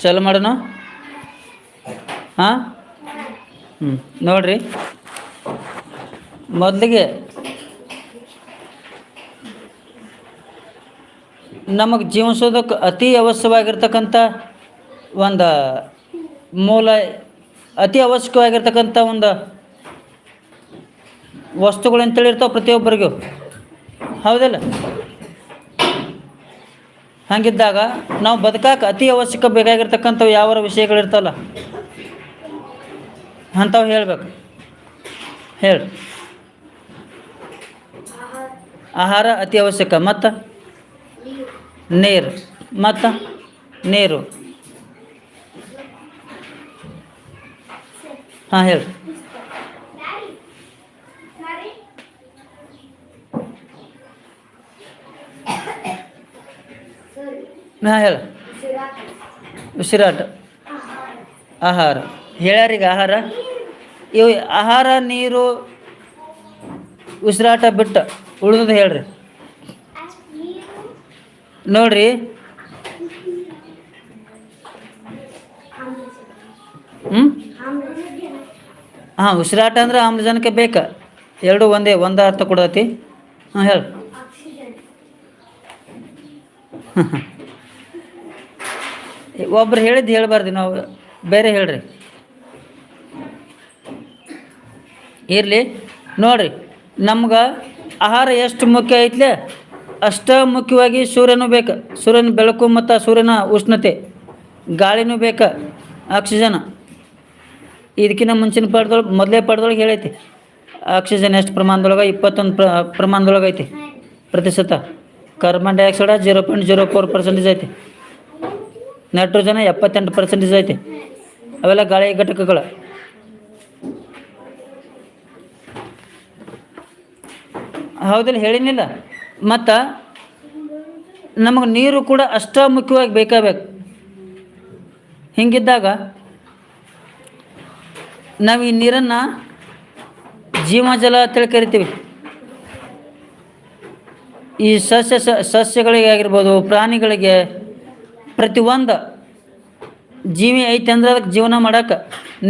ಚಾಲು ಮಾಡೋಣ? ಹಾಂ? ಹ್ಞೂ ನೋಡ್ರಿ. ಮೊದಲಿಗೆ ನಮಗೆ ಜೀವಿಸೋದಕ್ಕೆ ಅತಿ ಅವಶ್ಯವಾಗಿರ್ತಕ್ಕಂಥ ಒಂದು ಮೂಲ, ಅತಿ ಅವಶ್ಯಕವಾಗಿರ್ತಕ್ಕಂಥ ಒಂದು ವಸ್ತುಗಳು ಅಂತೇಳಿರ್ತಾವೆ ಪ್ರತಿಯೊಬ್ಬರಿಗೂ. ಹೌದಲ್ಲ? ಹಂಗಿದ್ದಾಗ ನಾವು ಬದುಕಾಕ ಅತಿ ಅವಶ್ಯಕ ಬೇಕಾಗಿರ್ತಕ್ಕಂಥವು ಯಾವ ವಿಷಯಗಳಿರ್ತಾವಲ್ಲ? ಅಂಥವು ಹೇಳ್ಬೇಕು. ಹೇಳಿ. ಆಹಾರ ಅತಿ ಅವಶ್ಯಕ. ಮತ್ತು? ನೀರು. ಮತ್ತು? ನೀರು. ಹಾಂ, ಹೇಳಿ. ಹಾಂ ಹೇಳಿ. ಉಸಿರಾಟ. ಆಹಾರ. ಹೇಳ್ಯಾರೀಗ ಆಹಾರ? ಇವು ಆಹಾರ ನೀರು ಉಸಿರಾಟ ಬಿಟ್ಟು ಉಳಿದದ ಹೇಳ್ರಿ. ನೋಡ್ರಿ. ಹ್ಞೂ ಹಾಂ ಉಸಿರಾಟ ಅಂದ್ರೆ ಆಮ್ಲಜನಕ ಬೇಕಾ. ಎರಡು ಒಂದೇ ಒಂದೇ ಅರ್ಥ ಕೊಡತಿ ಹಾಂ ಹೇಳಿ. ಒಬ್ರು ಹೇಳಿದ್ದು ಹೇಳಬಾರ್ದು ನಾವು. ಬೇರೆ ಹೇಳ್ರಿ. ಇರಲಿ. ನೋಡ್ರಿ, ನಮ್ಗೆ ಆಹಾರ ಎಷ್ಟು ಮುಖ್ಯ ಐತ್ಲೆ? ಅಷ್ಟ ಮುಖ್ಯವಾಗಿ ಸೂರ್ಯನೂ ಬೇಕು. ಸೂರ್ಯನ ಬೆಳಕು ಮತ್ತು ಸೂರ್ಯನ ಉಷ್ಣತೆ. ಗಾಳಿನೂ ಬೇಕು, ಆಕ್ಸಿಜನ್. ಇದಕ್ಕಿಂತ ಮುಂಚಿನ ಪಾಠದೊಳಗೆ, ಮೊದಲೇ ಪಾಠದೊಳಗೆ ಹೇಳೈತಿ. ಆಕ್ಸಿಜನ್ ಎಷ್ಟು ಪ್ರಮಾಣದೊಳಗೆ? ಇಪ್ಪತ್ತೊಂದು ಪ್ರ, ಪ್ರಮಾಣದೊಳಗೆ ಐತಿ. ಪ್ರತಿಶತ. Carbon dioxide zero point zero four percentage ಐತಿ. ನೈಟ್ರೋಜನ್ ಎಪ್ಪತ್ತೆಂಟು ಪರ್ಸೆಂಟೇಜ್ ಐತಿ. ಅವೆಲ್ಲ ಗಾಳಿ ಘಟಕಗಳು. ಹೌದಿಲ್ಲ, ಹೇಳಿನಿಲ್ಲ. ಮತ್ತು ನಮಗೆ ನೀರು ಕೂಡ ಅಷ್ಟ ಮುಖ್ಯವಾಗಿ ಬೇಕಾಗಬೇಕು. ಹಿಂಗಿದ್ದಾಗ ನಾವು ಈ ನೀರನ್ನು ಜೀವಜಲ ಅಂತೇಳಿ ಕರಿತೀವಿ. ಈ ಸಸ್ಯ ಸಸ್ಯಗಳಿಗೆ ಆಗಿರ್ಬೋದು, ಪ್ರಾಣಿಗಳಿಗೆ ಪ್ರತಿಯೊಂದು ಜೀವಿ ಐತೆ ಅಂದ್ರೆ ಅದಕ್ಕೆ ಜೀವನ ಮಾಡೋಕೆ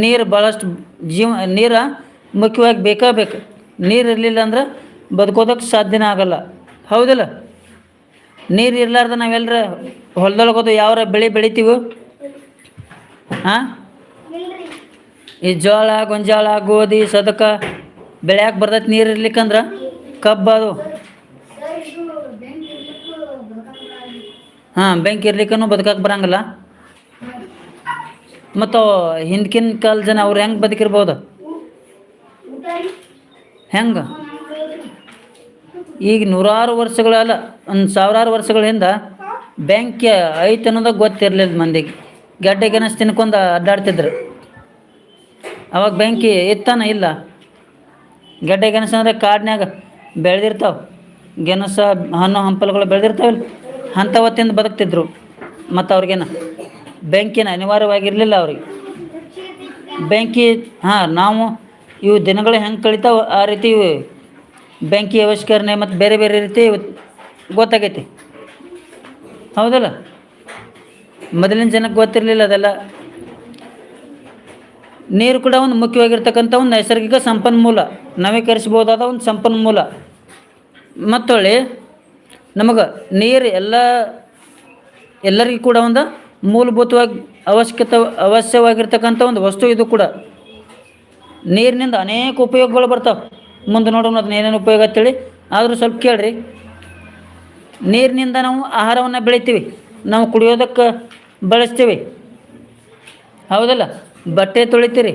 ನೀರು ಭಾಳಷ್ಟು ಜೀವ, ನೀರು ಮುಖ್ಯವಾಗಿ ಬೇಕಾ ಬೇಕು ನೀರು ಇರಲಿಲ್ಲ ಅಂದ್ರೆ ಬದುಕೋದಕ್ಕೆ ಸಾಧ್ಯನೇ ಆಗಲ್ಲ. ಹೌದಿಲ್ಲ? ನೀರು ಇರಲಾರ್ದ ನಾವೆಲ್ಲರ ಹೊಲದೊಳಗೋದು ಯಾವ್ರ ಬೆಳೆ ಬೆಳಿತೀವಿ? ಹಾಂ ಈ ಜೋಳ ಗೊಂಜಾಳ, ಗೋಧಿ, ಸದಕ ಬೆಳೆಯಕ್ಕೆ ಬರ್ತೈತೆ ನೀರು ಇರ್ಲಿಕ್ಕಂದ್ರೆ ಕಬ್ಬು ಅದು ಹಾಂ ಬೆಂಕಿ ಇರ್ಲಿಕ್ಕೂ ಬದುಕಕ್ಕೆ ಬರಂಗಿಲ್ಲ. ಮತ್ತು ಹಿಂದಿನ ಕಾಲ ಜನ ಅವ್ರು ಹೆಂಗೆ ಬದುಕಿರ್ಬೋದು? ಹೆಂಗೆ? ಈಗ ನೂರಾರು ವರ್ಷಗಳಲ್ಲ ಒಂದು ಸಾವಿರಾರು ವರ್ಷಗಳ ಹಿಂದೆ ಬೆಂಕಿ ಐತೆ ಅನ್ನೋದಾಗ ಗೊತ್ತಿರಲಿಲ್ಲ ಮಂದಿಗೆ. ಗಡ್ಡೆ ಗೆಣಸು ತಿನ್ಕೊಂಡು ಅಡ್ಡಾಡ್ತಿದ್ರು. ಅವಾಗ ಬೆಂಕಿ ಇತ್ತಾನ ಇಲ್ಲ? ಗಡ್ಡೆ ಗೆಣಸು ಅಂದರೆ ಕಾಡಿನ್ಯಾಗ ಬೆಳೆದಿರ್ತಾವೆ. ಗೆಣಸ, ಹಣ್ಣು, ಹಂಪಲುಗಳು ಬೆಳೆದಿರ್ತಾವಲ್ಲ? ತಿಂದು ಬದುಕ್ತಿದ್ರು. ಮತ್ತು ಅವ್ರಿಗೇನು ಬೆಂಕಿನ ಅನಿವಾರ್ಯವಾಗಿರಲಿಲ್ಲ ಅವ್ರಿಗೆ. ಬೆಂಕಿ ಹಾಂ, ನಾವು ಇವು ದಿನಗಳು ಹೆಂಗೆ ಕಳಿತಾವೆ ಆ ರೀತಿ ಬೆಂಕಿ ಆವಿಷ್ಕರಣೆ ಮತ್ತು ಬೇರೆ ಬೇರೆ ರೀತಿ ಗೊತ್ತಾಗೈತಿ. ಹೌದಲ್ಲ? ಮೊದಲಿನ ಜನಕ್ಕೆ ಗೊತ್ತಿರಲಿಲ್ಲ ಅದೆಲ್ಲ. ನೀರು ಕೂಡ ಒಂದು ಮುಖ್ಯವಾಗಿರ್ತಕ್ಕಂಥ ಒಂದು ನೈಸರ್ಗಿಕ ಸಂಪನ್ಮೂಲ. ನವೀಕರಿಸ್ಬೋದಾದ ಒಂದು ಸಂಪನ್ಮೂಲ. ಮತ್ತೊಳ್ಳಿ ನಮಗೆ ನೀರು ಎಲ್ಲ, ಎಲ್ಲರಿಗೂ ಕೂಡ ಒಂದು ಮೂಲಭೂತವಾಗಿ ಅವಶ್ಯಕತೆ, ಅವಶ್ಯವಾಗಿರ್ತಕ್ಕಂಥ ಒಂದು ವಸ್ತು ಇದು ಕೂಡ. ನೀರಿನಿಂದ ಅನೇಕ ಉಪಯೋಗಗಳು ಬರ್ತಾವೆ. ಮುಂದೆ ನೋಡೋಣ ಅದನ್ನ ಏನೇನು ಉಪಯೋಗ ಅಂತೇಳಿ. ಆದರೂ ಸ್ವಲ್ಪ ಕೇಳ್ರಿ. ನೀರಿನಿಂದ ನಾವು ಆಹಾರವನ್ನು ಬೆಳಿತೀವಿ. ನಾವು ಕುಡಿಯೋದಕ್ಕೆ ಬಳಸ್ತೀವಿ. ಹೌದಲ್ಲ? ಬಟ್ಟೆ ತೊಳಿತೀರಿ.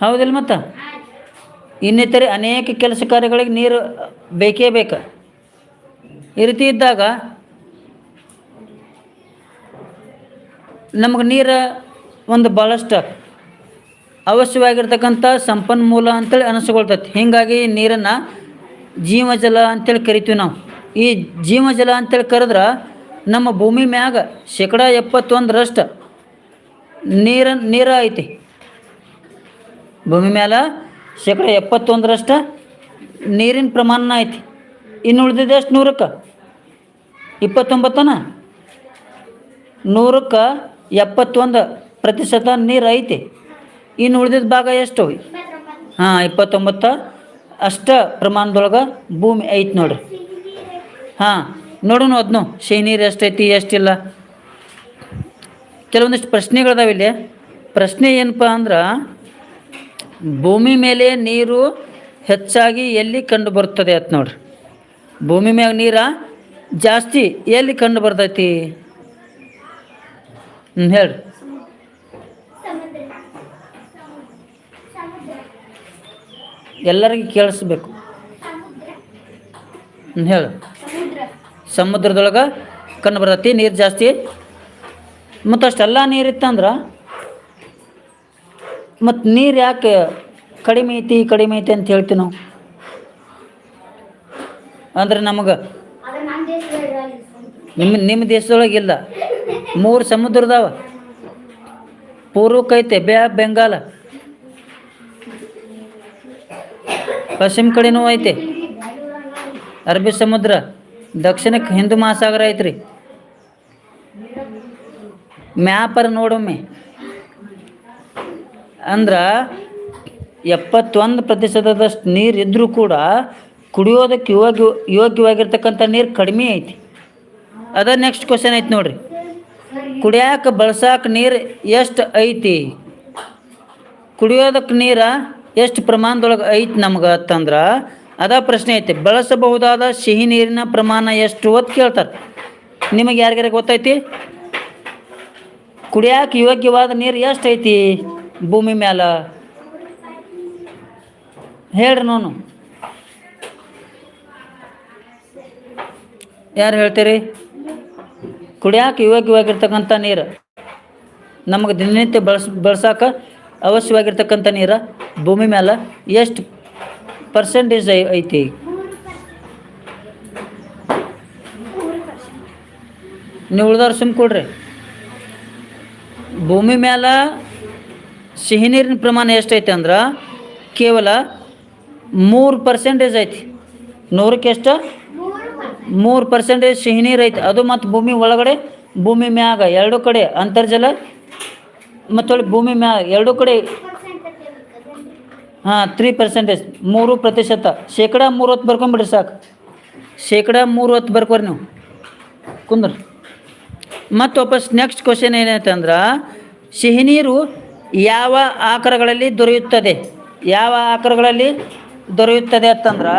ಹೌದಿಲ್ಲ ಮತ್ತು? ಇನ್ನಿತರೆ ಅನೇಕ ಕೆಲಸ ಕಾರ್ಯಗಳಿಗೆ ನೀರು ಬೇಕೇ ಬೇಕು. ಈ ರೀತಿ ಇದ್ದಾಗ ನಮಗೆ ನೀರು ಒಂದು ಭಾಳಷ್ಟು ಅವಶ್ಯವಾಗಿರ್ತಕ್ಕಂಥ ಸಂಪನ್ಮೂಲ ಅಂತೇಳಿ ಅನಿಸ್ಕೊಳ್ತೈತಿ. ಹೀಗಾಗಿ ನೀರನ್ನು ಜೀವಜಲ ಅಂತೇಳಿ ಕರಿತೀವಿ ನಾವು. ಈ ಜೀವಜಲ ಅಂತೇಳಿ ಕರೆದ್ರೆ ನಮ್ಮ ಭೂಮಿ ಮ್ಯಾಗ ಶೇಕಡ ಎಪ್ಪತ್ತೊಂದರಷ್ಟು ನೀರ ನೀರ ಐತಿ. ಭೂಮಿ ಮ್ಯಾಲ ಶೇಕಡ ಎಪ್ಪತ್ತೊಂದರಷ್ಟು ನೀರಿನ ಪ್ರಮಾಣ ಐತಿ. ಇನ್ನು ಉಳಿದಿದೆ ಎಷ್ಟು? ನೂರಕ್ಕೆ. ಇಪ್ಪತ್ತೊಂಬತ್ತನ? ನೂರಕ್ಕೆ ಎಪ್ಪತ್ತೊಂದು ಪ್ರತಿಶತ ನೀರು ಐತಿ. ಇನ್ನು ಉಳಿದಿದ್ದ ಭಾಗ ಎಷ್ಟು ಹಾಂ, ಇಪ್ಪತ್ತೊಂಬತ್ತ. ಅಷ್ಟ ಪ್ರಮಾಣದೊಳಗೆ ಭೂಮಿ ಐತಿ ನೋಡ್ರಿ. ಹಾಂ, ನೋಡೋಣ ಅದನ್ನು ಸಿಹಿ ನೀರು ಎಷ್ಟೈತಿ ಎಷ್ಟಿಲ್ಲ ಕೆಲವೊಂದಿಷ್ಟು ಪ್ರಶ್ನೆಗಳಿದಾವೆ ಇಲ್ಲಿ. ಪ್ರಶ್ನೆ ಏನಪ್ಪ ಅಂದ್ರೆ ಭೂಮಿ ಮೇಲೆ ನೀರು ಹೆಚ್ಚಾಗಿ ಎಲ್ಲಿ ಕಂಡು ಬರ್ತದೆ ಅಂತ ನೋಡ್ರಿ. ಭೂಮಿ ಮ್ಯಾಗ ನೀರ ಜಾಸ್ತಿ ಎಲ್ಲಿ ಕಂಡು ಬರ್ತೈತಿ? ಹ್ಞೂ ಹೇಳ್ರಿ. ಎಲ್ಲರಿಗೂ ಕೇಳಿಸ್ಬೇಕು. ಹ್ಞೂ ಹೇಳು ಸಮುದ್ರದೊಳಗೆ ಕಂಡು ಬರ್ತೈತಿ, ನೀರು ಜಾಸ್ತಿ. ಮತ್ತಷ್ಟೆಲ್ಲ ನೀರಿತ್ತಂದ್ರೆ ಮತ್ತು ನೀರು ಯಾಕೆ ಕಡಿಮೆ ಐತಿ ಕಡಿಮೆ ಐತಿ ಅಂತ ಹೇಳ್ತೀವಿ ನಾವು. ಅಂದ್ರೆ ನಮಗೆ ನಿಮ್ಮ ನಿಮ್ಮ ದೇಶದೊಳಗೆ ಇಲ್ಲ. ಮೂರು ಸಮುದ್ರದಾವ. ಪೂರ್ವಕ್ಕೆ ಬೇ ಬೆಂಗಾಲ. ಪಶ್ಚಿಮ ಕಡೆನೂ ಐತೆ. ಅರಬ್ಬಿ ಸಮುದ್ರ. ದಕ್ಷಿಣಕ್ಕೆ ಹಿಂದೂ ಮಹಾಸಾಗರ ಐತ್ರಿ. ಮ್ಯಾಪರ್ ನೋಡೊಮ್ಮೆ. ಅಂದ್ರೆ ಎಪ್ಪತ್ತೊಂದು ಪ್ರತಿಶತದಷ್ಟು ನೀರು ಇದ್ದರೂ ಕೂಡ ಕುಡಿಯೋದಕ್ಕೆ ಯೋಗ್ಯ ಯೋಗ್ಯವಾಗಿರ್ತಕ್ಕಂಥ ನೀರು ಕಡಿಮೆ ಐತಿ. ಅದ ನೆಕ್ಸ್ಟ್ ಕ್ವಶನ್ ಐತಿ ನೋಡ್ರಿ. ಕುಡಿಯಾಕ, ಬಳಸಾಕ ನೀರು ಎಷ್ಟು ಐತಿ? ಕುಡಿಯೋದಕ್ಕೆ ನೀರ ಎಷ್ಟು ಪ್ರಮಾಣದೊಳಗೆ ಐತಿ ನಮ್ಗೆ ಅಂತಂದ್ರೆ, ಅದ ಪ್ರಶ್ನೆ ಐತಿ. ಬಳಸಬಹುದಾದ ಸಿಹಿ ನೀರಿನ ಪ್ರಮಾಣ ಎಷ್ಟು ಅಂತ ಕೇಳ್ತಾರೆ. ನಿಮಗೆ ಯಾರಿಗಾರ ಗೊತ್ತೈತಿ? ಕುಡಿಯಾಕ ಯೋಗ್ಯವಾದ ನೀರು ಎಷ್ಟು ಐತಿ? ಭೂಮಿ ಮ್ಯಾಲ. ಹೇಳ್ರಿ ನೋನು. ಯಾರು ಹೇಳ್ತೀರಿ? ಕುಡಿಯಾಕ ಇವಾಗಿರ್ತಕ್ಕಂಥ ನೀರು? ನಮಗೆ ದಿನನಿತ್ಯ ಬಳಸ್, ಬಳಸೋಕೆ ಅವಶ್ಯವಾಗಿರ್ತಕ್ಕಂಥ ನೀರು ಭೂಮಿ ಮ್ಯಾಲ ಎಷ್ಟು ಪರ್ಸೆಂಟೇಜ್ ಐತಿ? ನೀವು ಉಳ್ದವ್ರು ಸುಮ್ ಕೊಡ್ರಿ. ಭೂಮಿ ಮ್ಯಾಲ ಸಿಹಿ ನೀರಿನ ಪ್ರಮಾಣ ಎಷ್ಟೈತೆ ಅಂದ್ರೆ ಕೇವಲ ಮೂರು ಪರ್ಸೆಂಟೇಜ್ ಐತಿ. ನೂರಕ್ಕೆ ಎಷ್ಟು? ಮೂರು ಪರ್ಸೆಂಟೇಜ್ ಸಿಹಿ ನೀರು ಐತಿ. ಅದು ಮತ್ತು ಭೂಮಿ ಒಳಗಡೆ, ಭೂಮಿ ಮ್ಯಾಗ ಎರಡು ಕಡೆ ಅಂತರ್ಜಲ ಮತ್ತು ಭೂಮಿ ಮ್ಯಾಗ ಎರಡು ಕಡೆ ಹಾಂ ತ್ರೀ ಪರ್ಸೆಂಟೇಜ್ ಮೂರು ಪ್ರತಿಶತ. ಶೇಕಡ ಮೂರು ಹೊತ್ತು ಬರ್ಕೊಂಬಿಡ್ರಿ ಸಾಕು. ಶೇಕಡ ಮೂರು ಹೊತ್ತು ಬರ್ಕೋರಿ ನೀವು. ಕುಂದ್ರ. ಮತ್ತು ವಾಪಸ್ ನೆಕ್ಸ್ಟ್ ಕ್ವಶನ್ ಏನೈತೆ ಅಂದ್ರೆ ಸಿಹಿ ನೀರು ಯಾವ ಆಕರಗಳಲ್ಲಿ ದೊರೆಯುತ್ತದೆ? ಯಾವ ಆಕಾರಗಳಲ್ಲಿ ದೊರೆಯುತ್ತದೆ ಅಂತಂದ್ರೆ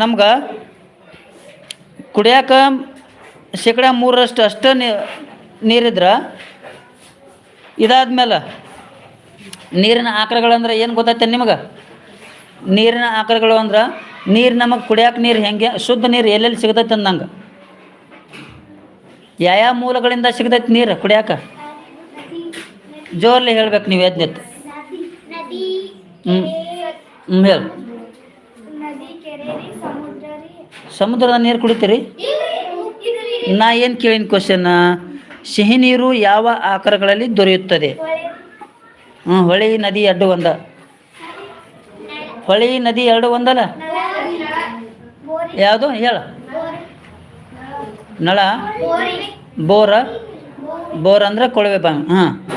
ನಮ್ಗೆ ಕುಡಿಯಾಕ ಶೇಕಡ ಮೂರರಷ್ಟು ಅಷ್ಟು ನೀರಿದ್ರೆ. ಇದಾದ್ಮೇಲೆ ನೀರಿನ ಆಕಳಗಳಂದ್ರೆ ಏನು ಗೊತ್ತೈತೆ ನಿಮಗೆ? ನೀರಿನ ಆಕಳಗಳು ಅಂದ್ರೆ ನೀರು ನಮಗೆ ಕುಡಿಯೋಕೆ ನೀರು ಹೆಂಗೆ ಶುದ್ಧ ನೀರು ಎಲ್ಲೆಲ್ಲಿ ಸಿಗ್ತೈತೆ ಅಂದಂಗೆ. ಯಾವ ಮೂಲಗಳಿಂದ ಸಿಗ್ತೈತೆ ನೀರು ಕುಡಿಯಾಕ? ಜೋರ್ಲಿ ಹೇಳ್ಬೇಕು ನೀವು ಎದ್ನೆತ್ತು ಹ್ಞೂ ಹ್ಞೂ ಹೇಳು ನದಿ ಕೆರೆ ರೀ ಸಮುದ್ರ ರೀ ಸಮುದ್ರದ ನೀರು ಕುಡಿತೀರಿ? ನಾ ಏನು ಕೇಳಿನ ಕ್ವಶನ್ ಸಿಹಿ ನೀರು ಯಾವ ಆಕಾರಗಳಲ್ಲಿ ದೊರೆಯುತ್ತದೆ? ಹ್ಞೂ ಹೊಳೆ ನದಿ ಎರಡು ಒಂದ. ಹೊಳೆ ನದಿ ಎರಡು ಒಂದಲ್ಲ? ಯಾವುದು? ಹೇಳ. ನಳ. ಬೋರ. ಬೋರ್. ಅಂದ್ರೆ ಕೊಳವೆ ಬಾವಿ. ಹಾಂ.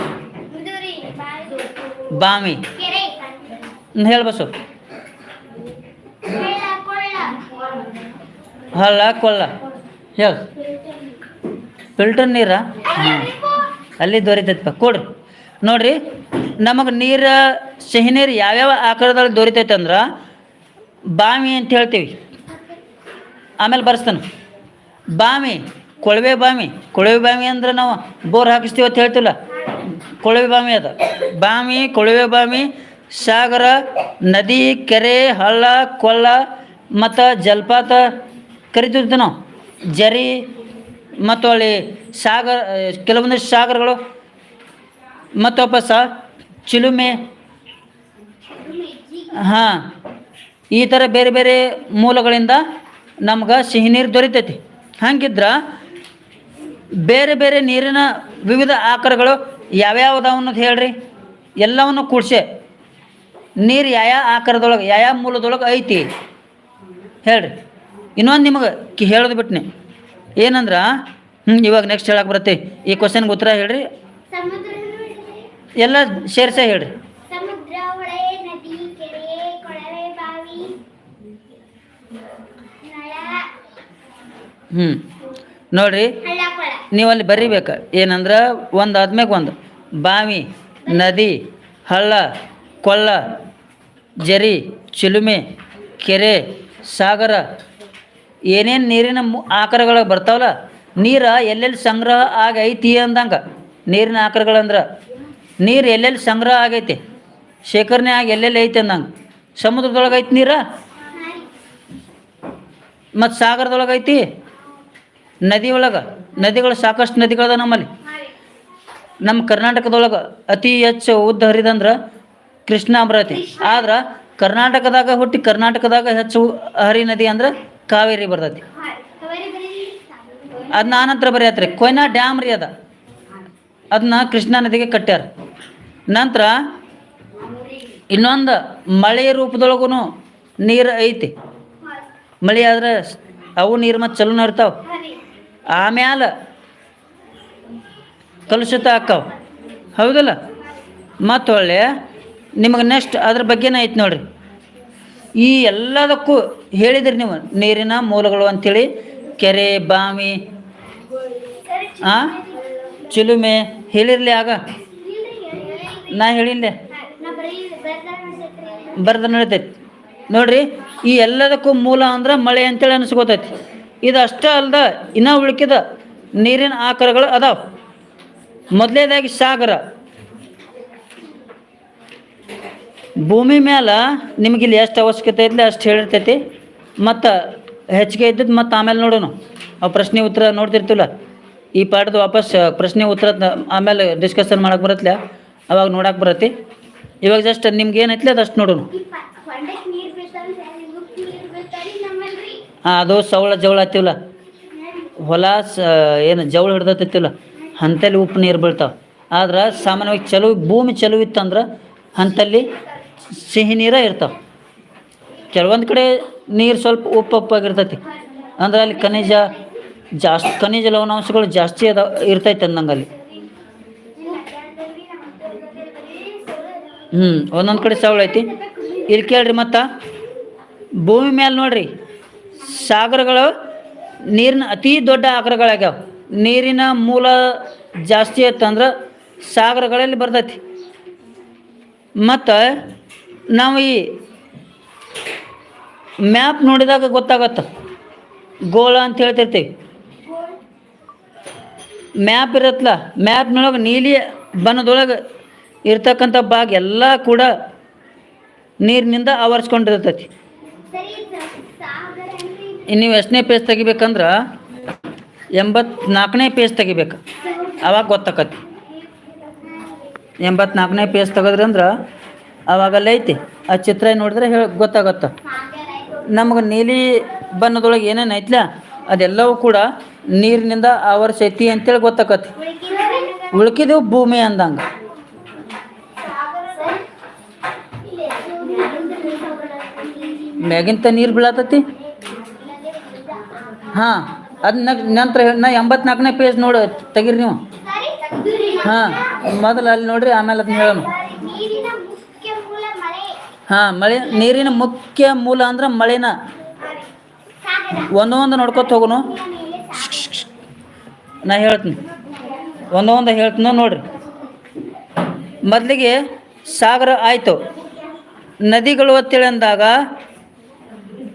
ಬಾವಿ. ಬಾವಿ. ಹೇಳ ಬಸ್ಸು ಕೊಳ್ಳ ಕೊಳ್ಳ ಹಳ್ಳ ಕೊಲ್ಲ ಹೇಳ ಫಿಲ್ಟರ್ ನೀರ? ಹಾಂ ಅಲ್ಲಿ ದೊರಿತೈತಪ್ಪ ಕೊಡ್ರಿ ನೋಡ್ರಿ ನಮಗೆ ನೀರು ಸಿಹಿ ನೀರು ಯಾವ್ಯಾವ ಆಕಾರದಲ್ಲಿ ದೊರಿತೈತೆ ಅಂದ್ರೆ ಬಾವಿ ಅಂತ ಹೇಳ್ತೀವಿ. ಆಮೇಲೆ ಬರ್ಸ್ತಾನೆ. ಬಾವಿ ಕೊಳವೆ ಬಾವಿ ಕೊಳವೆ ಬಾವಿ ಅಂದ್ರೆ ನಾವು ಬೋರ್ ಹಾಕಿಸ್ತೀವಿ ಅಂತ ಹೇಳ್ತಿಲ್ಲ. ಕೊಳವೆ ಬಾವಿ ಅದ. ಬಾವಿ ಕೊಳವೆ ಬಾವಿ ಸಾಗರ ನದಿ ಕೆರೆ ಹಳ್ಳ ಕೊಲ್ಲ ಮತ್ತು ಜಲಪಾತ ಕರಿತಿರ್ತೀವಿ ನಾವು ಜರಿ ಮತ್ತು ಅಲ್ಲಿ ಸಾಗರ ಕೆಲವೊಂದಿಷ್ಟು ಸಾಗರಗಳು ಮತ್ತು ವಾಪಸ್ ಚಿಲುಮೆ, ಹಾಂ, ಈ ಥರ ಬೇರೆ ಬೇರೆ ಮೂಲಗಳಿಂದ ನಮ್ಗೆ ಸಿಹಿ ನೀರು ದೊರೀತೈತಿ. ಹಂಗಿದ್ರೆ ಬೇರೆ ಬೇರೆ ನೀರಿನ ವಿವಿಧ ಆಕಾರಗಳು ಯಾವ್ಯಾವ್ದು ಅನ್ನೋದು ಹೇಳ್ರಿ. ಎಲ್ಲವನ್ನು ಕೂಡ್ಸೆ. ನೀರು ಯಾವ ಆಕಾರದೊಳಗೆ ಯಾವ ಮೂಲದೊಳಗೆ ಐತಿ? ಹೇಳ್ರಿ. ಇನ್ನೊಂದು ನಿಮಗೆ ಹೇಳೋದು ಬಿಟ್ನೆ. ಏನಂದ್ರೆ ಹ್ಞೂ ಇವಾಗ ನೆಕ್ಸ್ಟ್ ಹೇಳಕ್ಕೆ ಬರುತ್ತೆ. ಈ ಕ್ವಶನ್ಗೆ ಉತ್ತರ ಹೇಳ್ರಿ. ಎಲ್ಲ ಸೇರ್ಸೆ ಹೇಳ್ರಿ. ಹ್ಞೂ ನೋಡ್ರಿ ನೀವು ಅಲ್ಲಿ ಬರಿಬೇಕು. ಏನಂದ್ರೆ, ಒಂದು ಆದ್ಮ್ಯಾಗ ಒಂದು. ಬಾವಿ, ನದಿ, ಹಳ್ಳ, ಕೊಳ್ಳ, ಜರಿ, ಚಿಲುಮೆ, ಕೆರೆ, ಸಾಗರ ಏನೇನು ನೀರಿನ ಆಕಾರಗಳು ಬರ್ತಾವಲ್ಲ? ನೀರು ಎಲ್ಲೆಲ್ಲಿ ಸಂಗ್ರಹ ಆಗೈತಿ ಅಂದಂಗೆ. ನೀರಿನ ಆಕಾರಗಳಂದ್ರೆ ನೀರು ಎಲ್ಲೆಲ್ಲಿ ಸಂಗ್ರಹ ಆಗೈತಿ? ಶೇಖರಣೆ ಆಗಿ ಎಲ್ಲೆಲ್ಲಿ ಐತಿ ಅಂದಂಗೆ. ಸಮುದ್ರದೊಳಗೆ ಐತಿ ನೀರ? ಮತ್ತು ಸಾಗರದೊಳಗೆ ಐತಿ? ನದಿ ಒಳಗೆ ನದಿಗಳು ಸಾಕಷ್ಟು ನದಿಗಳದ ನಮ್ಮಲ್ಲಿ. ನಮ್ಮ ಕರ್ನಾಟಕದೊಳಗೆ ಅತಿ ಹೆಚ್ಚು ಉದ್ದ ಹರಿದಂದ್ರೆ ಕೃಷ್ಣ ಅಮರಾವತಿ ಆದ್ರೆ ಕರ್ನಾಟಕದಾಗ ಹುಟ್ಟಿ ಕರ್ನಾಟಕದಾಗ ಹೆಚ್ಚು ಹರಿ ನದಿ ಅಂದ್ರೆ ಕಾವೇರಿ ಬರ್ತೈತಿ. ಅದನ್ನ ಆನಂತರ ಬರೆಯತ್ರಿ. ಕೊಯ್ನಾ ಡ್ಯಾಮ್ ರೀ ಅದ. ಅದನ್ನ ಕೃಷ್ಣಾ ನದಿಗೆ ಕಟ್ಟ್ಯಾರ. ನಂತರ ಇನ್ನೊಂದು ಮಳೆ ರೂಪದೊಳಗೂ ನೀರು ಐತಿ. ಮಳೆ ಆದ್ರೆ ಅವು ನೀರು ಮತ್ತು ಚಲೋನ ಇರ್ತಾವೆ. ಆಮ್ಯಾಲ ಕಲುಷಿತ ಆಕ್ಕಾವ. ಹೌದಲ್ಲ? ಮತ್ತು ಒಳ್ಳೆ ನಿಮಗೆ ನೆಕ್ಸ್ಟ್ ಅದ್ರ ಬಗ್ಗೆನೇ ಐತಿ ನೋಡ್ರಿ. ಈ ಎಲ್ಲದಕ್ಕೂ ಹೇಳಿದ್ರಿ ನೀವು, ನೀರಿನ ಮೂಲಗಳು ಅಂಥೇಳಿ ಕೆರೆ, ಬಾವಿ, ಆ? ಚಿಲುಮೆ ಹೇಳಿರ್ಲಿ ಆಗ. ನಾ ಹೇಳಿಲ್ಲೆ. ಬರ್ದ ನಡಿತೈತಿ ನೋಡ್ರಿ, ಈ ಎಲ್ಲದಕ್ಕೂ ಮೂಲ ಅಂದ್ರೆ ಮಳೆ ಅಂತೇಳಿ ಅನಿಸ್ಕೋತೈತಿ. ಇದು ಅಷ್ಟೇ ಅಲ್ದ, ಇನ್ನೂ ಉಳಿಕಿದ ನೀರಿನ ಆಕಾರಗಳು ಅದಾವ. ಮೊದಲೇದಾಗಿ ಸಾಗರ. ಭೂಮಿ ಮ್ಯಾಲ ನಿಮ್ಗೆ ಇಲ್ಲಿ ಎಷ್ಟು ಅವಶ್ಯಕತೆ ಐತಿ ಅಷ್ಟು ಹೇಳಿರ್ತೈತಿ. ಮತ್ತು ಹೆಚ್ಚಿಗೆ ಇದ್ದದ್ದು ಮತ್ತು ಆಮೇಲೆ ನೋಡೋಣ ಅವು ಪ್ರಶ್ನೆ ಉತ್ತರ ನೋಡ್ತಿರ್ತೀವಲ್ಲ. ಈ ಪಾಠದ ವಾಪಸ್ ಪ್ರಶ್ನೆ ಉತ್ತರ ಆಮೇಲೆ ಡಿಸ್ಕಷನ್ ಮಾಡಕ್ಕೆ ಬರತ್ಲ. ಅವಾಗ ನೋಡಕ್ಕೆ ಬರತ್ತೆ. ಇವಾಗ ಜಸ್ಟ್ ನಿಮ್ಗೆ ಏನೈತಿ ಅದು ಅಷ್ಟು ನೋಡೋಣ ಹಾಂ, ಅದು ಸವಳ ಜವಳ ಆತಿವಲ್ಲ ಹೊಲ ಸ ಏನು ಜವಳ ಹಿಡ್ದತ್ತಿಲ್ಲ ಅಂತಲ್ಲಿ ಉಪ್ಪು ನೀರು ಬೀಳ್ತಾವೆ. ಆದ್ರೆ ಸಾಮಾನ್ಯವಾಗಿ ಚಲೋ ಭೂಮಿ ಚಲೋ ಇತ್ತಂದ್ರೆ ಅಂಥಲ್ಲಿ ಸಿಹಿ ನೀರೇ ಇರ್ತಾವೆ. ಕೆಲವೊಂದು ಕಡೆ ನೀರು ಸ್ವಲ್ಪ ಉಪ್ಪು ಉಪ್ಪಾಗಿರ್ತೈತಿ ಅಂದ್ರೆ ಅಲ್ಲಿ ಖನಿಜ ಜಾಸ್ತಿ ಖನಿಜ ಲವಣಾಂಶಗಳು ಜಾಸ್ತಿ ಅದ, ಇರ್ತೈತೆ ಅಂದಂಗೆ ಅಲ್ಲಿ ಹ್ಞೂ ಒಂದೊಂದು ಕಡೆ ಸವಳ ಐತಿ. ಇಲ್ಲಿ ಕೇಳ್ರಿ ಮತ್ತು. ಭೂಮಿ ಮೇಲೆ ನೋಡ್ರಿ, ಸಾಗರಗಳು ನೀರಿನ ಅತಿ ದೊಡ್ಡ ಆಗ್ರಗಳಾಗ್ಯಾವ ನೀರಿನ ಮೂಲ ಜಾಸ್ತಿ ಐತಂದ್ರೆ ಸಾಗರಗಳಲ್ಲಿ ಬರ್ತೈತಿ. ಮತ್ತು ನಾವು ಈ ಮ್ಯಾಪ್ ನೋಡಿದಾಗ ಗೊತ್ತಾಗತ್ತೆ. ಗೋಳ ಅಂತ ಹೇಳ್ತಿರ್ತೀವಿ. ಮ್ಯಾಪ್ ಇರತ್ತಲ್ಲ ಮ್ಯಾಪ್ನೊಳಗೆ ನೀಲಿ ಬಣ್ಣದೊಳಗೆ ಇರ್ತಕ್ಕಂಥ ಭಾಗ ಎಲ್ಲ ಕೂಡ ನೀರಿನಿಂದ ಆವರಿಸ್ಕೊಂಡಿರ್ತೈತಿ. ನೀವು ಎಷ್ಟನೇ ಪೇಜ್ ತೆಗಿಬೇಕಂದ್ರೆ ಎಂಬತ್ನಾಲ್ಕನೇ ಪೇಜ್ ತೆಗಿಬೇಕು. ಅವಾಗ ಗೊತ್ತಾಕತಿ ಎಂಬತ್ನಾಲ್ಕನೇ ಪೇಜ್ ತೆಗೆದ್ರಿ ಅಂದ್ರೆ ಅವಾಗಲ್ಲ ಐತಿ. ಆ ಚಿತ್ರ ನೋಡಿದ್ರೆ ಹೇಳಿ, ಗೊತ್ತಾಗತ್ತೆ. ನಮಗೆ ನೀಲಿ ಬಣ್ಣದೊಳಗೆ ಏನೇನು ಐತ್ಲ, ಅದೆಲ್ಲವೂ ಕೂಡ ನೀರಿನಿಂದ ಆವರಿಸೈತಿ ಅಂತೇಳಿ ಗೊತ್ತಾಕತಿ ಉಳ್ಕಿದ ಭೂಮಿ ಅಂದಂಗೆ. ಮ್ಯಾಗಿಂತ ನೀರು ಬೀಳತತಿ? ಹಾಂ, ಅದು ನಂತರ ನಾ ಎಂಬತ್ನಾಲ್ಕನೇ ಪೇಜ್ ನೋಡು, ತೆಗೀರಿ ನೀವು. ಹಾಂ, ಮೊದಲು ಅಲ್ಲಿ ನೋಡ್ರಿ, ಆಮೇಲೆ ಅದನ್ನ ಹೇಳೋಣ. ಹಾಂ, ಮಳೆ, ನೀರಿನ ಮುಖ್ಯ ಮೂಲ ಅಂದ್ರೆ ಮಳೆನ. ಒಂದೊಂದು ನೋಡ್ಕೊತ ಹೋಗೋನು. ನಾ ಹೇಳ್ತೀನಿ. ಒಂದೊಂದು ಹೇಳ್ತೀನೋ ನೋಡ್ರಿ. ಮೊದಲಿಗೆ ಸಾಗರ ಆಯಿತು. ನದಿಗಳು ಅಂತೇಳಿ ಅಂದಾಗ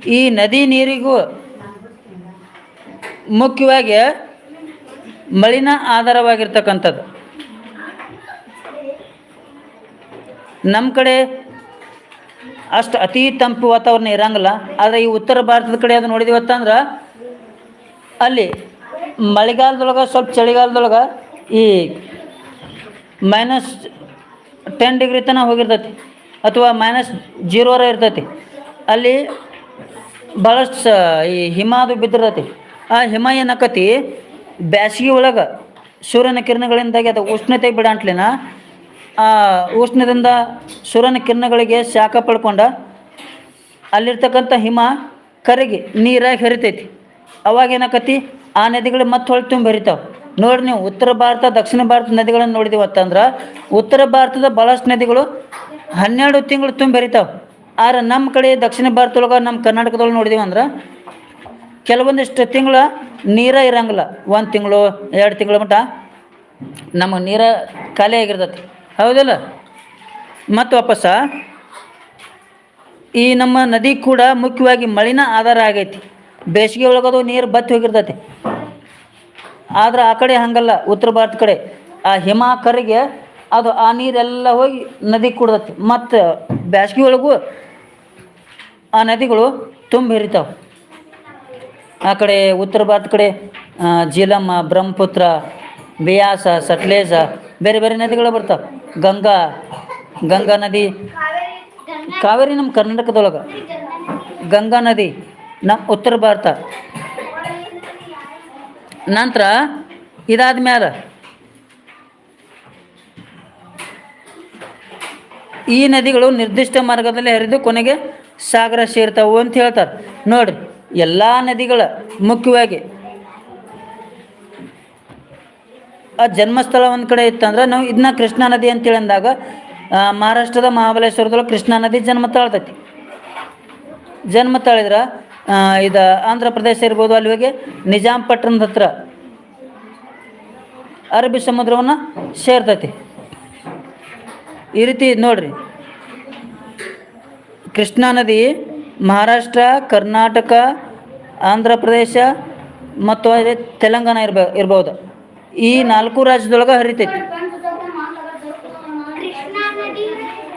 ಈ ನದಿ ನೀರಿಗೂ ಮುಖ್ಯವಾಗಿ ಮಳಿನ ಆಧಾರವಾಗಿರ್ತಕ್ಕಂಥದ್ದು. ನಮ್ಮ ಕಡೆ ಅಷ್ಟು ಅತಿ ತಂಪು ವಾತಾವರಣ ಇರಂಗಿಲ್ಲ. ಆದರೆ ಈ ಉತ್ತರ ಭಾರತದ ಕಡೆ ಅದು ನೋಡಿದಿವತ್ತಂದ್ರೆ ಅಲ್ಲಿ ಮಳೆಗಾಲದೊಳಗೆ, ಸ್ವಲ್ಪ ಚಳಿಗಾಲದೊಳಗೆ ಈ ಮೈನಸ್ ಟೆನ್ ಡಿಗ್ರಿ ತನಕ ಹೋಗಿರ್ತೈತಿ ಅಥವಾ ಮೈನಸ್ ಜೀರೋರ ಇರ್ತೈತಿ. ಅಲ್ಲಿ ಭಾಳಷ್ಟು ಈ ಹಿಮ ಅದು ಬಿದ್ದಿರ್ತೈತಿ. ಆ ಹಿಮ ಏನಕ್ಕತಿ ಬ್ಯಾಸಿಗೆ ಒಳಗೆ ಸೂರ್ಯನ ಕಿರಣಗಳಿಂದಾಗಿ ಅದು ಉಷ್ಣತೆ ಬಿಡಂಟ್ಲಿನ ಆ ಉಷ್ಣದಿಂದ ಸೂರ್ಯನ ಕಿರಣಗಳಿಗೆ ಶಾಖ ಪಡ್ಕೊಂಡ ಅಲ್ಲಿರ್ತಕ್ಕಂಥ ಹಿಮ ಕರಗಿ ನೀರಾಗಿ ಹರಿತೈತಿ. ಅವಾಗ ಏನಾಕತಿ? ಆ ನದಿಗಳು ಮತ್ತೆ ಹೊಳ್ಳಿ ತುಂಬಿ ಹರಿತಾವೆ. ನೋಡಿ ನೀವು ಉತ್ತರ ಭಾರತ, ದಕ್ಷಿಣ ಭಾರತ ನದಿಗಳನ್ನು ನೋಡಿದಿವತ್ತಂದ್ರೆ ಉತ್ತರ ಭಾರತದ ಭಾಳಷ್ಟು ನದಿಗಳು ಹನ್ನೆರಡು ತಿಂಗಳು ತುಂಬಿ ಹರಿತಾವೆ. ಆದ್ರೆ ನಮ್ಮ ಕಡೆ ದಕ್ಷಿಣ ಭಾರತದೊಳಗೆ ನಮ್ಮ ಕರ್ನಾಟಕದೊಳಗೆ ನೋಡಿದೀವಿ ಅಂದ್ರೆ ಕೆಲವೊಂದಿಷ್ಟು ತಿಂಗಳ ನೀರ ಇರಂಗಿಲ್ಲ. ಒಂದು ತಿಂಗಳು, ಎರಡು ತಿಂಗಳ ಮಟ್ಟ ನಮಗೆ ನೀರ ಖಾಲಿ ಆಗಿರ್ತೈತಿ. ಹೌದಿಲ್ಲ? ಮತ್ತು ವಾಪಸ್ಸ? ಈ ನಮ್ಮ ನದಿ ಕೂಡ ಮುಖ್ಯವಾಗಿ ಮಳಿನ ಆಧಾರ ಆಗೈತಿ. ಬೇಸಿಗೆ ಒಳಗದು ನೀರು ಬತ್ತಿ ಹೋಗಿರ್ತೈತಿ. ಆದ್ರೆ ಆ ಕಡೆ ಹಂಗಲ್ಲ, ಉತ್ತರ ಭಾರತ ಕಡೆ. ಆ ಹಿಮ ಕರಿಗೆ ಅದು ಆ ನೀರೆಲ್ಲ ಹೋಗಿ ನದಿ ಕುಡ್ದತಿ. ಮತ್ತು ಬೇಸಿಗೆ ಒಳಗೂ ಆ ನದಿಗಳು ತುಂಬ ಹರಿತಾವೆ. ಆ ಕಡೆ ಉತ್ತರ ಭಾರತ ಕಡೆ ಜೀಲಮ್ಮ ಬ್ರಹ್ಮಪುತ್ರ, ಬಿಯಾಸ, ಸಟ್ಲೇಜ ಬೇರೆ ಬೇರೆ ನದಿಗಳು ಬರ್ತಾವೆ. ಗಂಗಾ ಗಂಗಾ ನದಿ. ಕಾವೇರಿ ನಮ್ಮ ಕರ್ನಾಟಕದೊಳಗೆ. ಗಂಗಾ ನದಿ ನಮ್ಮ ಉತ್ತರ ಭಾರತ. ನಂತರ ಇದಾದ ಮ್ಯಾಲ ಈ ನದಿಗಳು ನಿರ್ದಿಷ್ಟ ಮಾರ್ಗದಲ್ಲಿ ಹರಿದು ಕೊನೆಗೆ ಸಾಗರ ಸೇರ್ತಾವು ಅಂತ ಹೇಳ್ತಾರೆ. ನೋಡ್ರಿ, ಎಲ್ಲ ನದಿಗಳ ಮುಖ್ಯವಾಗಿ ಆ ಜನ್ಮಸ್ಥಳ ಒಂದು ಕಡೆ ಇತ್ತಂದ್ರೆ ನಾವು ಇದನ್ನ ಕೃಷ್ಣಾ ನದಿ ಅಂತೇಳಿ ಅಂದಾಗ ಮಹಾರಾಷ್ಟ್ರದ ಮಹಾಬಲೇಶ್ವರದೊಳಗೆ ಕೃಷ್ಣಾ ನದಿ ಜನ್ಮ ತಾಳ್ತೈತಿ ಜನ್ಮ ತಾಳಿದ್ರೆ ಇದು ಆಂಧ್ರ ಪ್ರದೇಶ ಇರ್ಬೋದು ಅಲ್ಲಿ ಹೋಗಿ ನಿಜಾಂಪಟ್ಟಣದ ಹತ್ರ. ಅರಬ್ಬಿ ಸಮುದ್ರವನ್ನು ಸೇರ್ತೈತಿ. ಈ ರೀತಿ ನೋಡ್ರಿ. ಕೃಷ್ಣಾ ನದಿ ಮಹಾರಾಷ್ಟ್ರ, ಕರ್ನಾಟಕ, ಆಂಧ್ರ ಪ್ರದೇಶ ಮತ್ತು ತೆಲಂಗಾಣ ಇರ್ಬ, ಇರ್ಬೋದು. ಈ ನಾಲ್ಕು ರಾಜ್ಯದೊಳಗೆ ಹರಿತೈತಿ.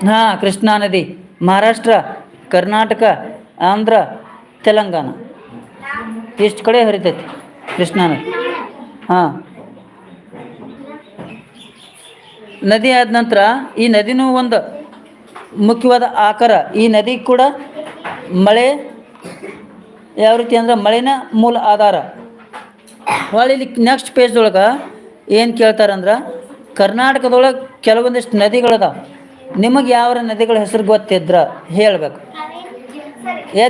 ಹಾಂ, ಕೃಷ್ಣಾ ನದಿ, ಮಹಾರಾಷ್ಟ್ರ, ಕರ್ನಾಟಕ, ಆಂಧ್ರ, ತೆಲಂಗಾಣ. ಇಷ್ಟು ಕಡೆ ಹರಿತೈತಿ ಕೃಷ್ಣಾ ನದಿ. ಹಾಂ. ನದಿ ಆದ ನಂತರ ಈ ನದಿನೂ ಒಂದು ಮುಖ್ಯವಾದ ಆಕಾರ. ಈ ನದಿ ಕೂಡ ಮಳೆ, ಯಾವ ರೀತಿ ಅಂದ್ರೆ ಮಳೆನ ಮೂಲ ಆಧಾರ. ಹೊಳ್ಳಿ ಇಲ್ಲಿ ನೆಕ್ಸ್ಟ್ ಪೇಜ್ದೊಳಗೆ ಏನು ಕೇಳ್ತಾರಂದ್ರೆ, ಕರ್ನಾಟಕದೊಳಗೆ ಕೆಲವೊಂದಿಷ್ಟು ನದಿಗಳದಾವ ನಿಮಗೆ ಯಾವ ನದಿಗಳ ಹೆಸರು ಗೊತ್ತಿದ್ರ ಹೇಳ್ಬೇಕು.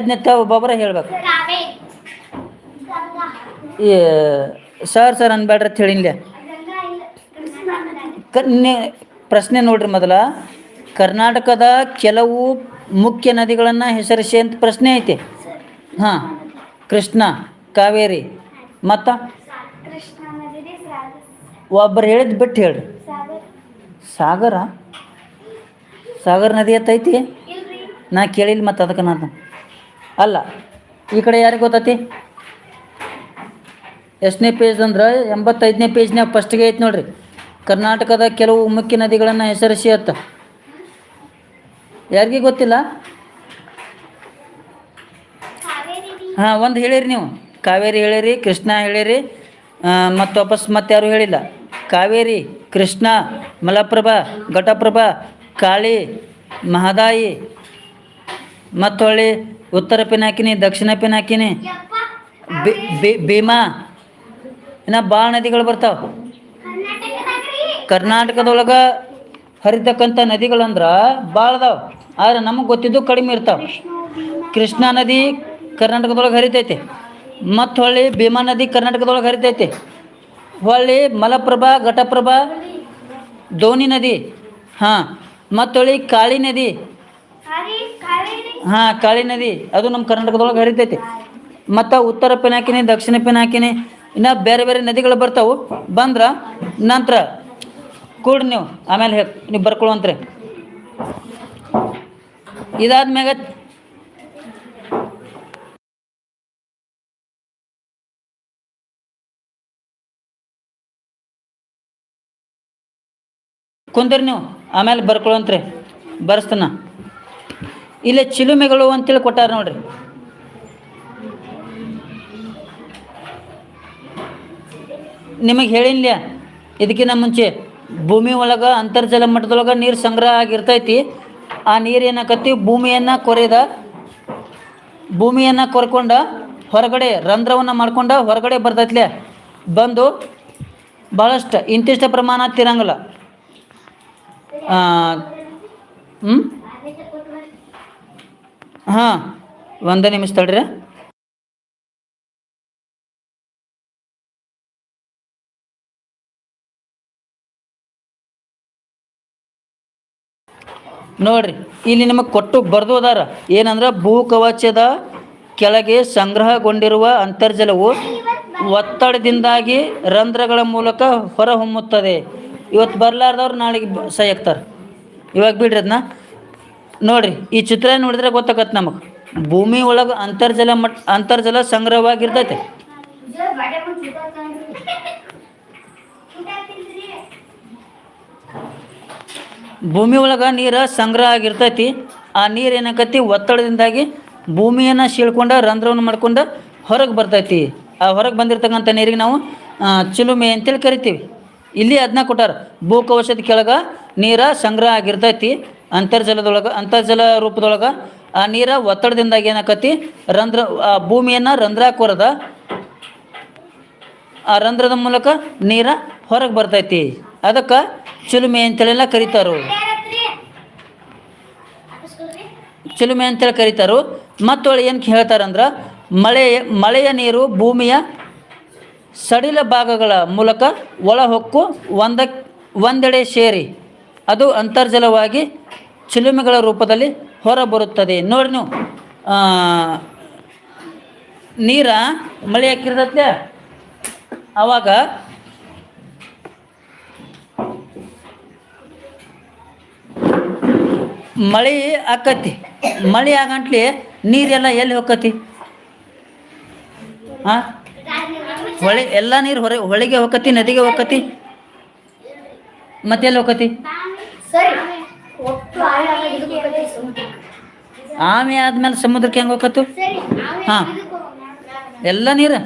ನಿಂತ ಒಬ್ಬೊಬ್ಬರ ಹೇಳ್ಬೇಕು. ಸರ್ ಸರ್ ಅನ್ಬೇಡ್ರಿ ಅಂತ ಪ್ರಶ್ನೆ ನೋಡ್ರಿ ಮೊದಲ. ಕರ್ನಾಟಕದ ಕೆಲವು ಮುಖ್ಯ ನದಿಗಳನ್ನು ಹೆಸರಿಸಿ ಅಂತ ಪ್ರಶ್ನೆ ಐತಿ. ಹಾಂ, ಕೃಷ್ಣ, ಕಾವೇರಿ. ಮತ್ತು? ಒಬ್ಬರು ಹೇಳಿದ್ ಬಿಟ್ಟು ಹೇಳ್ರಿ. ಸಾಗರ. ಸಾಗರ? ನದಿ ಎತ್ತೈತಿ ನಾ ಕೇಳಿಲ್ಲ ಮತ್ತು ಅದಕ್ಕೆ ನಾನು. ಅಲ್ಲ ಈ ಕಡೆ ಯಾರಿಗೆ ಗೊತ್ತೈತಿ? ಎಷ್ಟನೇ ಪೇಜ್ ಅಂದ್ರೆ ಎಂಬತ್ತೈದನೇ ಪೇಜ್ನ್ಯಾಗ ಫಸ್ಟ್ಗೆ ಐತಿ ನೋಡ್ರಿ. ಕರ್ನಾಟಕದ ಕೆಲವು ಮುಖ್ಯ ನದಿಗಳನ್ನು ಹೆಸರಿಸಿ ಅತ್ತ. ಯಾರಿಗೆ ಗೊತ್ತಿಲ್ಲ? ಹಾಂ ಒಂದು ಹೇಳಿರಿ ನೀವು. ಕಾವೇರಿ ಹೇಳಿರಿ, ಕೃಷ್ಣ ಹೇಳಿರಿ ಮತ್ತು ವಾಪಸ್ ಮತ್ತೆ ಯಾರು ಹೇಳಿಲ್ಲ. ಕಾವೇರಿ, ಕೃಷ್ಣ, ಮಲಪ್ರಭಾ, ಘಟಪ್ರಭಾ, ಕಾಳಿ, ಮಹದಾಯಿ ಮತ್ತು ಹೊಳ್ಳಿ ಉತ್ತರ ಪಿನಾಕಿನಿ, ದಕ್ಷಿಣ ಪಿನಾಕಿನಿ ಭೀಮಾ, ಇನ್ನು ಭಾಳ ನದಿಗಳು ಬರ್ತಾವೆ. ಕರ್ನಾಟಕದೊಳಗೆ ಹರಿತಕ್ಕಂಥ ನದಿಗಳಂದ್ರೆ ಭಾಳ ಅದಾವೆ. ಆದ್ರೆ ನಮಗೆ ಗೊತ್ತಿದ್ದು ಕಡಿಮೆ ಇರ್ತಾವೆ. ಕೃಷ್ಣಾ ನದಿ ಕರ್ನಾಟಕದೊಳಗೆ ಹರಿತೈತೆ. ಮತ್ತು ಹೊಳ್ಳಿ ಭೀಮಾ ನದಿ ಕರ್ನಾಟಕದೊಳಗೆ ಹರಿತೈತಿ. ಹೊಳ್ಳಿ ಮಲಪ್ರಭಾ, ಘಟಪ್ರಭಾ, ದೋಣಿ ನದಿ, ಹಾಂ, ಮತ್ತು ಹೊಳ್ಳಿ ಕಾಳಿ ನದಿ, ಹಾಂ, ಕಾಳಿ ನದಿ, ಅದು ನಮ್ಮ ಕರ್ನಾಟಕದೊಳಗೆ ಹರಿತೈತಿ. ಮತ್ತು ಉತ್ತರ ಪಿನಾಕಿನಿ, ದಕ್ಷಿಣ ಪಿನಾಕಿನಿ, ಇನ್ನು ಬೇರೆ ಬೇರೆ ನದಿಗಳು ಬರ್ತಾವೆ. ಬಂದ್ರೆ ನಂತರ ಕೂಡ್ರಿ ನೀವು ಆಮೇಲೆ ನೀವು ಬರ್ಕೊಳ್ಳುವಂತ್ರಿ ಇದಾದ್ಮ್ಯಾಗ ಕುಂದ್ರಿ ನೀವು. ಆಮೇಲೆ ಬರ್ಕೊಳಂತ್ರಿ. ಬರ್ಸ್ತನ. ಇಲ್ಲಿ ಚಿಲುಮೆಗಳು ಅಂತೇಳಿ ಕೊಟ್ಟಾರ ನೋಡ್ರಿ. ನಿಮಗೆ ಹೇಳಿನ್ಲ ಇದಕ್ಕಿಂತ ಮುಂಚೆ ಭೂಮಿ ಒಳಗೆ ಅಂತರ್ಜಲ ಮಟ್ಟದೊಳಗೆ ನೀರು ಸಂಗ್ರಹ ಆಗಿರ್ತೈತಿ. ಆ ನೀರು ಏನಾಕತ್ತಿ? ಭೂಮಿಯನ್ನು ಕೊರೆದ, ಭೂಮಿಯನ್ನು ಕೊರ್ಕೊಂಡ ಹೊರಗಡೆ ರಂಧ್ರವನ್ನು ಮಾಡ್ಕೊಂಡ ಹೊರಗಡೆ ಬರ್ತೈತ್ಲೆ. ಬಂದು ಭಾಳಷ್ಟು ಇಂತಿಷ್ಟ ಪ್ರಮಾಣ ತಿರಂಗಿಲ್ಲ. ಹ್ಞೂ ಹಾಂ, ಒಂದೇ ನಿಮಿಷ ತಡ್ರಿ. ನೋಡ್ರಿ, ಇಲ್ಲಿ ನಿಮಗೆ ಕೊಟ್ಟು ಬರೆದು ಅದಾರ. ಏನಂದ್ರೆ ಭೂ ಕವಚದ ಕೆಳಗೆ ಸಂಗ್ರಹಗೊಂಡಿರುವ ಅಂತರ್ಜಲವು ಒತ್ತಡದಿಂದಾಗಿ ರಂಧ್ರಗಳ ಮೂಲಕ ಹೊರಹೊಮ್ಮುತ್ತದೆ. ಇವತ್ತು ಬರಲಾರ್ದವ್ರು ನಾಳೆಗೆ ಸೈ ಹಾಕ್ತಾರೆ. ಇವಾಗ ಬಿಡ್ರಿ ಅದನ್ನ ನೋಡ್ರಿ, ಈ ಚಿತ್ರ ನೋಡಿದ್ರೆ ಗೊತ್ತಾಗತ್ತೆ ನಮಗೆ. ಭೂಮಿ ಒಳಗೆ ಅಂತರ್ಜಲ ಮಟ್, ಅಂತರ್ಜಲ ಸಂಗ್ರಹವಾಗಿರ್ತೈತೆ. ಭೂಮಿ ಒಳಗೆ ನೀರು ಸಂಗ್ರಹ ಆಗಿರ್ತೈತಿ. ಆ ನೀರು ಏನಾಕತಿ ಒತ್ತಡದಿಂದಾಗಿ ಭೂಮಿಯನ್ನು ಸೀಳ್ಕೊಂಡು ರಂಧ್ರವನ್ನು ಮಾಡ್ಕೊಂಡು ಹೊರಗೆ ಬರ್ತೈತಿ. ಆ ಹೊರಗೆ ಬಂದಿರತಕ್ಕಂಥ ನೀರಿಗೆ ನಾವು ಚಿಲುಮೆ ಅಂತೇಳಿ ಕರಿತೀವಿ. ಇಲ್ಲಿ ಅದನ್ನ ಕೊಟ್ಟಾರ. ಭೂಕವಶದ ಕೆಳಗೆ ನೀರ ಸಂಗ್ರಹ ಆಗಿರ್ತೈತಿ. ಅಂತರ್ಜಲದೊಳಗೆ ಅಂತರ್ಜಲ ರೂಪದೊಳಗೆ ಆ ನೀರ ಒತ್ತಡದಿಂದಾಗ ಏನಾಕತಿ? ರಂಧ್ರ ಆ ಭೂಮಿಯನ್ನು ರಂಧ್ರ ಕೊರದ ಆ ರಂಧ್ರದ ಮೂಲಕ ನೀರ ಹೊರಗೆ ಬರ್ತೈತಿ. ಅದಕ್ಕೆ ಚಿಲುಮೆ ಅಂತೇಳೆಲ್ಲ ಕರೀತಾರು. ಚಿಲುಮೆ ಅಂತೇಳಿ ಕರೀತಾರು. ಮತ್ತೊಳೆ ಏನು ಹೇಳ್ತಾರಂದ್ರ, ಮಳೆ ಮಳೆಯ ನೀರು ಭೂಮಿಯ ಸಡಿಲ ಭಾಗಗಳ ಮೂಲಕ ಒಳಹೊಕ್ಕು ಒಂದ, ಒಂದೆಡೆ ಸೇರಿ, ಅದು ಅಂತರ್ಜಲವಾಗಿ ಚಿಲುಮೆಗಳ ರೂಪದಲ್ಲಿ ಹೊರಬರುತ್ತದೆ. ನೋಡಿ ನೀವು ನೀರ ಮಳೆ ಹಾಕಿರ್ತೈತೆ ಆವಾಗ ಮಳೆ ಆಕತಿ ಮಳೆ ಆಗಂಟ್ಲಿ ನೀರೆಲ್ಲ ಎಲ್ಲಿ ಹೋಗತಿ ಹಾಂ ಹೊಳೆ ಎಲ್ಲ ನೀರು ಹೊರ ಹೊಳೆಗೆ ಹೋಗತಿ ನದಿಗೆ ಹೋಗತಿ ಮತ್ತೆಲ್ಲಿ ಹೋಗತಿ. ಆಮೆ ಆದ್ಮೇಲೆ ಸಮುದ್ರಕ್ಕೆ ಹೆಂಗೆ ಹೋಗತ್ತು ಹಾಂ. ಎಲ್ಲ ನೀರು?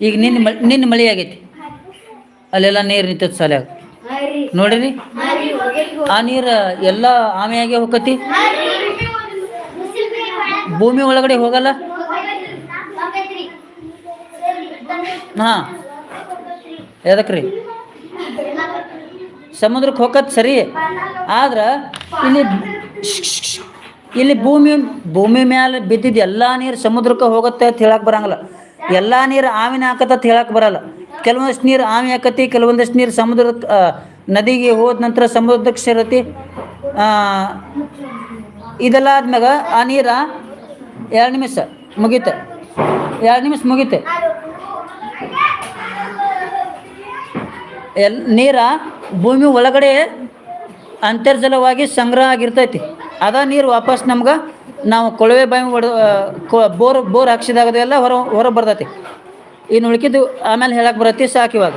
ಈಗ ನಿನ್ನ ಮಳೆ ನಿನ್ನ ಮಳೆ ಆಗೈತಿ. ಅಲ್ಲೆಲ್ಲ ನೀರು ನಿಂತದ ಸಾಲಾಗ ನೋಡಿರಿ? ಆ ನೀರು ಎಲ್ಲ ಆಮೆಯಾಗೆ ಹೋಗತಿ ಭೂಮಿ ಒಳಗಡೆ ಹೋಗಲ್ಲ? ಹಾಂ ಎದಕ್ರಿ? ಸಮುದ್ರಕ್ಕೆ ಹೋಗತ್ ಸರಿ? ಆದ್ರೆ ಇಲ್ಲಿ ಇಲ್ಲಿ ಭೂಮಿ ಭೂಮಿ ಮ್ಯಾಲೆ ಬಿದ್ದಿದ್ದು ಎಲ್ಲ ನೀರು ಸಮುದ್ರಕ್ಕೆ ಹೋಗುತ್ತೆ ಅಂತ ಹೇಳಕ್ಕೆ ಬರಂಗಿಲ್ಲ. ಎಲ್ಲ ನೀರು ಆವಿನ ಹಾಕತ್ತ ಹೇಳಕ್ಕೆ ಬರಲ್ಲ. ಕೆಲವೊಂದಷ್ಟು ನೀರು ಆಮಿ ಹಾಕತಿ ಕೆಲವೊಂದಷ್ಟು ನೀರು ಸಮುದ್ರಕ್ಕೆ ನದಿಗೆ ಹೋದ ನಂತರ ಸಮುದ್ರಕ್ಕೆ ಸೇರತಿ ಇದೆಲ್ಲ ಆದ್ಮ್ಯಾಗ ಆ ನೀರ ಎರಡು ನಿಮಿಷ ಮುಗೀತೆ. ಎರಡು ನಿಮಿಷ ಮುಗೀತೆ. ಎಲ್ ನೀರ ಭೂಮಿ ಒಳಗಡೆ ಅಂತರ್ಜಲವಾಗಿ ಸಂಗ್ರಹ ಆಗಿರ್ತೈತಿ. ಅದ ನೀರು ವಾಪಸ್ ನಮ್ಗೆ ನಾವು ಕೊಳವೆ ಬಾವಿ ಹೊಡೆದು ಬೋರ್ ಬೋರ್ ಹಾಕ್ಸಿದಾಗದೆಲ್ಲ ಹೊರ ಹೊರ ಬರ್ತೈತಿ. ಇನ್ನು ಉಳ್ಕಿದ್ದು ಆಮೇಲೆ ಹೇಳಕ್ಕೆ ಬರತ್ತಿ ಸಾಕಿವಾಗ